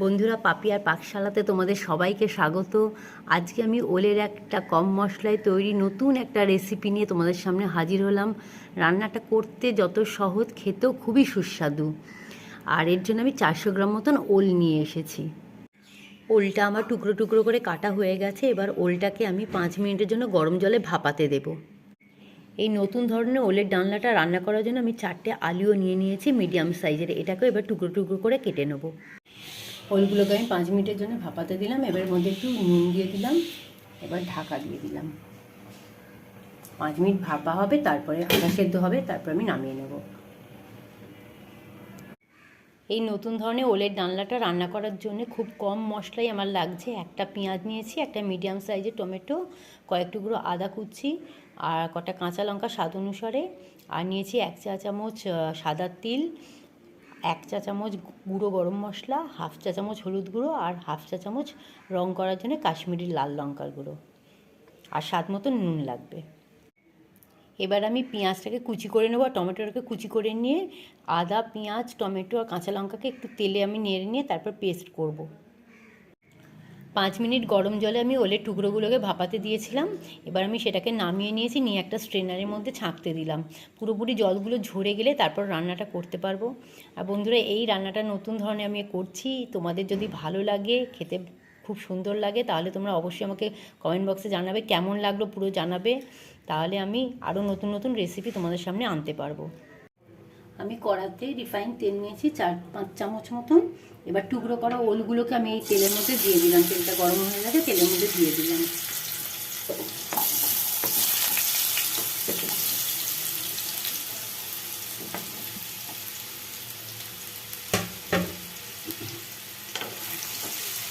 বন্ধুরা, পাপি আর পাকশালাতে তোমাদের সবাইকে স্বাগত। আজকে আমি ওলের একটা কম মশলায় তৈরি নতুন একটা রেসিপি নিয়ে তোমাদের সামনে হাজির হলাম। রান্নাটা করতে যত সহজ, খেতেও খুবই সুস্বাদু। আর এর জন্য আমি চারশো গ্রাম মতন ওল নিয়ে এসেছি। ওলটা আমার টুকরো টুকরো করে কাটা হয়ে গেছে। এবার ওলটাকে আমি পাঁচ মিনিটের জন্য গরম জলে ভাপাতে দেবো। এই নতুন ধরনের ওলের ডালনাটা রান্না করার জন্য আমি চারটে আলুও নিয়ে নিয়েছি, মিডিয়াম সাইজের। এটাকেও এবার টুকরো টুকরো করে কেটে নেব। ওলগুলোকে আমি পাঁচ মিনিটের জন্য ভাপাতে দিলাম এবার মধ্যে একটু নুন দিয়ে দিলাম, এবার ঢাকা দিয়ে দিলাম। পাঁচ মিনিট ভাপা হবে, তারপরে আধা সেদ্ধ হবে, তারপর আমি নামিয়ে নেব। এই নতুন ধরনের ওলের ডালনাটা রান্না করার জন্য খুব কম মশলাই আমার লাগছে। একটা পেঁয়াজ নিয়েছি, একটা মিডিয়াম সাইজের টমেটো, কয়েক টুকরো আদা কুচি, আর কটা কাঁচা লঙ্কা স্বাদ অনুসারে, আর নিয়েছি এক চা চামচ সাদা তিল এক চা চামচ গুঁড়ো গরম মশলা, হাফ চা চামচ হলুদ গুঁড়ো আর হাফ চা চামচ রং করার জন্য কাশ্মীরি লাল লঙ্কার গুঁড়ো আর স্বাদ মতো নুন লাগবে এবার আমি পেঁয়াজটাকে কুচি করে নেব আর টমেটোটাকে কুচি করে নিয়ে আদা, পেঁয়াজ, টমেটো আর কাঁচা লঙ্কাকে একটু তেলে আমি নেড়ে নিয়ে তারপর পেস্ট করব। পাঁচ মিনিট গরম জলে আমি ওলের টুকরোগুলোকে ভাপাতে দিয়েছিলাম। এবার আমি সেটাকে নামিয়ে নিয়েছি, নিয়ে একটা স্ট্রেনারের মধ্যে ছাঁকতে দিলাম। পুরোপুরি জলগুলো ঝরে গেলে তারপর রান্নাটা করতে পারব। আর বন্ধুরা, এই রান্নাটা নতুন ধরনের আমি করছি। তোমাদের যদি ভালো লাগে, খেতে খুব সুন্দর লাগে, তাহলে তোমরা অবশ্যই আমাকে কমেন্ট বক্সে জানাবে, কেমন লাগল পুরো জানাবে। তাহলে আমি আরও নতুন নতুন রেসিপি তোমাদের সামনে আনতে পারব। আমি কড়াতে রিফাইন তেল নিয়েছি, চার, পাঁচ চামচ মতন। এবার টুকরো করা ওলগুলোকে আমি এই তেলের মধ্যে দিয়ে দিলাম। তেলটা গরম হয়ে গেছে, তেলের মধ্যে দিয়ে দিলাম।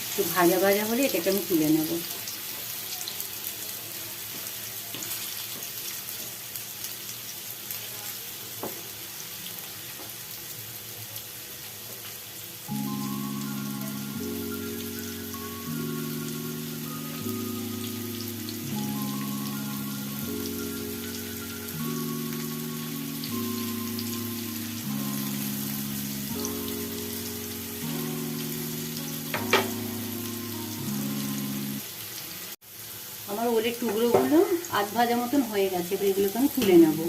একটু ভাজা ভাজা হলে এটাকে আমি তুলে নেব। আমার টুকরোগুলো আধ ভাজা মতন হয়ে গেছে এবার এগুলোকে আমি তুলে নেব।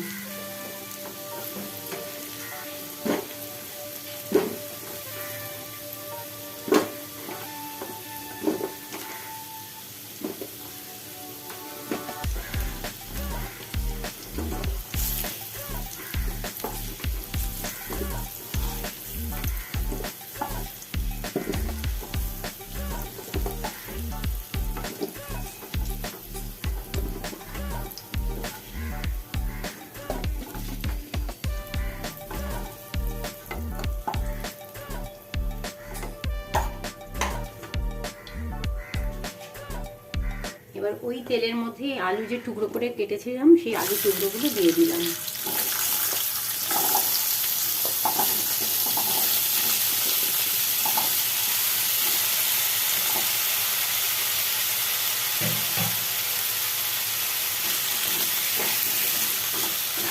এবার ওই তেলের মধ্যে আলু যে টুকরো করে কেটেছিলাম, সেই আলু টুকরোগুলো দিয়ে দিলাম।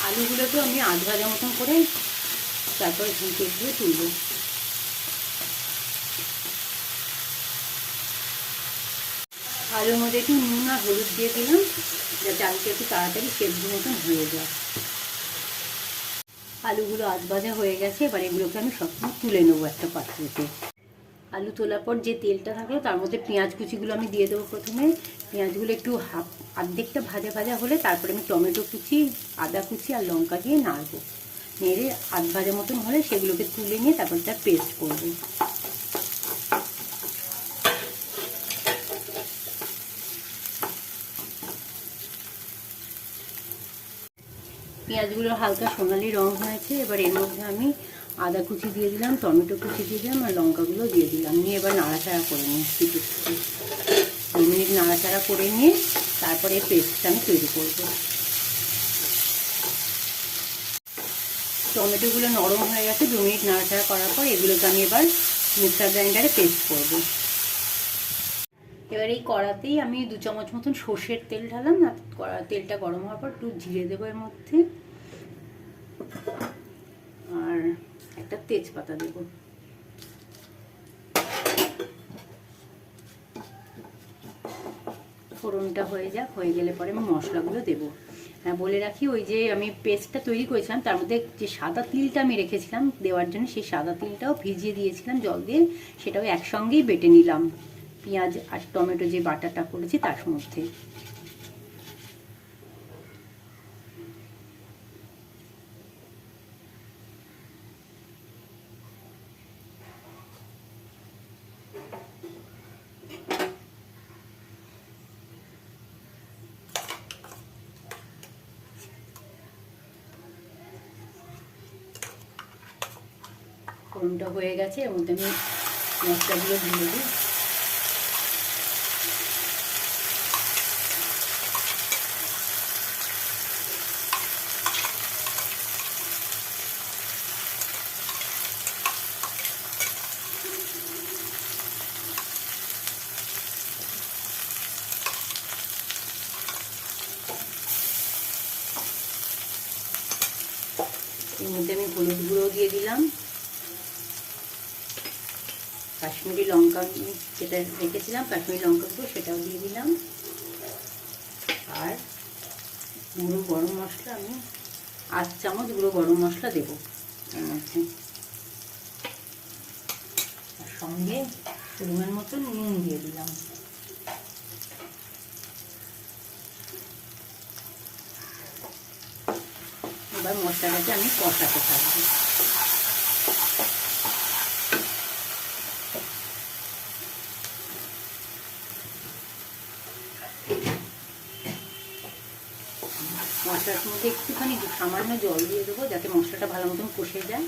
আলুগুলোকে আমি আধ ভাজা মতন করে তারপরে ঝুঁকে দিয়ে তুলবো। আলুর মধ্যে একটু নুন আর হলুদ দিয়ে দিলাম। যাতে আলুটা একটু তাড়াতাড়ি সেদ্ধ মতন হয়ে যায় আলুগুলো আধ ভাজা হয়ে গেছে, এবার এগুলোকে আমি সব তুলে নেব একটা পাত্রতে। আলু তোলার পর যে তেলটা থাকল, তার মধ্যে পেঁয়াজ কুচিগুলো আমি দিয়ে দেবো প্রথমে। পেঁয়াজগুলো একটু হাফ, আর্ধেকটা ভাজা ভাজা হলে তারপরে আমি টমেটো কুচি, আদা কুচি আর লঙ্কা দিয়ে নাড়বো। নেড়ে আধ ভাজা মতন হলে সেগুলোকে তুলে নিয়ে তারপর তার পেস্ট করব। পেঁয়াজগুলো হালকা সোনালি রং হয়েছে, এবার এর মধ্যে আমি আদা কুচি দিয়ে দিলাম, টমেটো কুচি দিয়ে দিলাম আর লঙ্কাগুলো দিয়ে দিলাম। নিয়ে এবার নাড়াচাড়া করে নিচ্ছি একটু দু মিনিট নাড়াচাড়া করে নিয়ে তারপরে পেস্টটা আমি তৈরি করব। টমেটোগুলো নরম হয়ে গেছে, দু মিনিট নাড়াচাড়া করার পর এগুলোকে আমি এবার মিক্সার গ্রাইন্ডারে পেস্ট করব। এবার এই কড়াতেই আমি দু চামচ মতন সর্ষের তেল ঢালাম আর কড়া, তেলটা গরম হওয়ার পর একটু ঝিরে দেবো এর মধ্যে। আর একটা তেজপাতা দেব। ফোড়নটা হয়ে যাক, হয়ে গেলে পরে আমি মশলাগুলো দেবো। হ্যাঁ বলে রাখি, ওই যে আমি পেস্টটা তৈরি করেছিলাম, তার মধ্যে যে সাদা তিলটা আমি রেখেছিলাম দেওয়ার জন্য, সেই সাদা তিলটাও ভিজিয়ে দিয়েছিলাম জল দিয়ে, সেটাও একসঙ্গেই বেটে নিলাম। পেঁয়াজ আর টমেটো যে বাটাটা করেছি তার মধ্যে। ফোড়নটা হয়ে গেছে, এর মধ্যে আমি মশলাগুলো দিয়ে দিই এর মধ্যে আমি হলুদ গুঁড়ো দিয়ে দিলাম। কাশ্মীরি লঙ্কা যেটা রেখেছিলাম, কাশ্মীরি লঙ্কা গুঁড়ো সেটাও দিয়ে দিলাম। আর গুঁড়ো গরম মশলা আমি আট চামচ গুঁড়ো গরম মশলা দেবো এর মধ্যে। সঙ্গে পরিমাণ মতো নুন দিয়ে দিলাম। এবার মশলাটাকে আমি কষাতে থাকব। মশলার মধ্যে একটুখানি সামান্য জল দিয়ে দেবো যাতে মশলাটা ভালো মতন কষে যায়।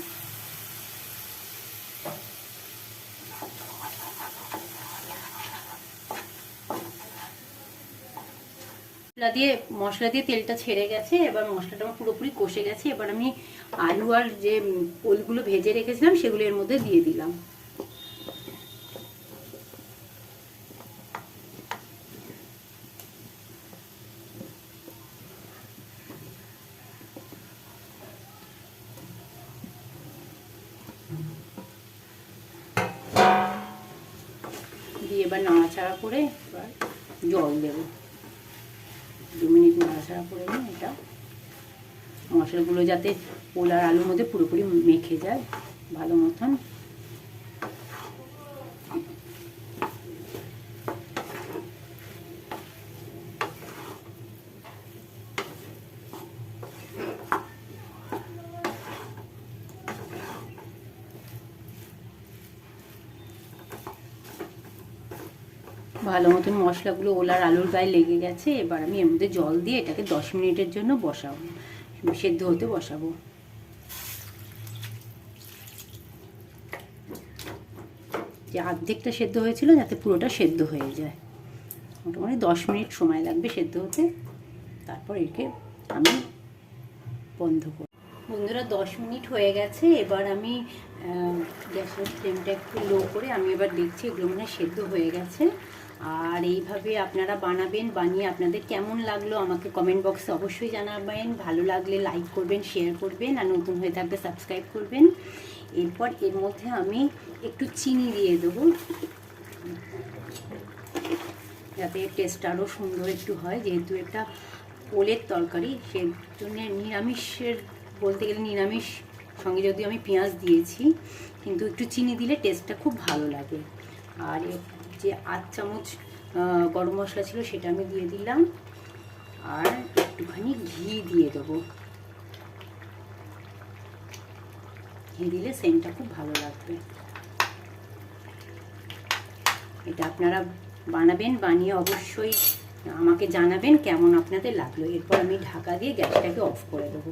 মশলা দিয়ে মশলা দিয়ে তেলটা ছেড়ে গেছে, এবার মশলাটা আমার পুরোপুরি কষে গেছে, এবার আমি আলু আর যে ওলগুলো ভেজে রেখেছিলাম, সেগুলো এর মধ্যে দিয়ে দিলাম। দিয়ে এবার নাড়াচাড়া করে এবার জল দেবো। দু মিনিট নাড়াচাড়া করে নিই এটা। মশলাগুলো যাতে পোলার আলুর মধ্যে পুরোপুরি মেখে যায়, ভালো মতন। ভালো মতন মশলাগুলো ওলার আলুর গায়ে লেগে গেছে, এবার আমি এর মধ্যে জল দিয়ে এটাকে দশ মিনিটের জন্য বসাবো। সেদ্ধ হতে বসাবো। যে অর্ধেকটা সেদ্ধ হয়েছিল যাতে পুরোটা সেদ্ধ হয়ে যায়। মোটামুটি দশ মিনিট সময় লাগবে সেদ্ধ হতে। তারপর একে আমি বন্ধ করব। বন্ধুরা, দশ মিনিট হয়ে গেছে। এবার আমি গ্যাসের ফ্লেমটা একটু লো করে আমি এবার দেখছি এগুলো মানে সেদ্ধ হয়ে গেছে। আর এইভাবে আপনারা বানাবেন, বানিয়ে আপনাদের কেমন লাগল আমাকে কমেন্ট বক্সে অবশ্যই জানাবেন। ভালো লাগলে লাইক করবেন শেয়ার করবেন আর নতুন হয়ে থাকলে সাবস্ক্রাইব করবেন। এরপর এর মধ্যে আমি একটু চিনি দিয়ে দেবো, যাতে টেস্ট আরও সুন্দর একটু হয়। যেহেতু এটা ওলের তরকারি সেই জন্য নিরামিষের বলতে গেলে নিরামিষ, সঙ্গে যদি আমি পেঁয়াজ দিয়েছি, কিন্তু একটু চিনি দিলে টেস্টটা খুব ভালো লাগে। আর যে আধ চামচ গরম মশলা ছিল সেটা আমি দিয়ে দিলাম। আর একটুখানি ঘি দিয়ে দেবো। ঘি দিলে সেন্টটা খুব ভালো লাগবে। এটা আপনারা বানাবেন, বানিয়ে অবশ্যই আমাকে জানাবেন কেমন আপনাদের লাগল। এরপর আমি ঢাকা দিয়ে গ্যাসটাকে অফ করে দেবো।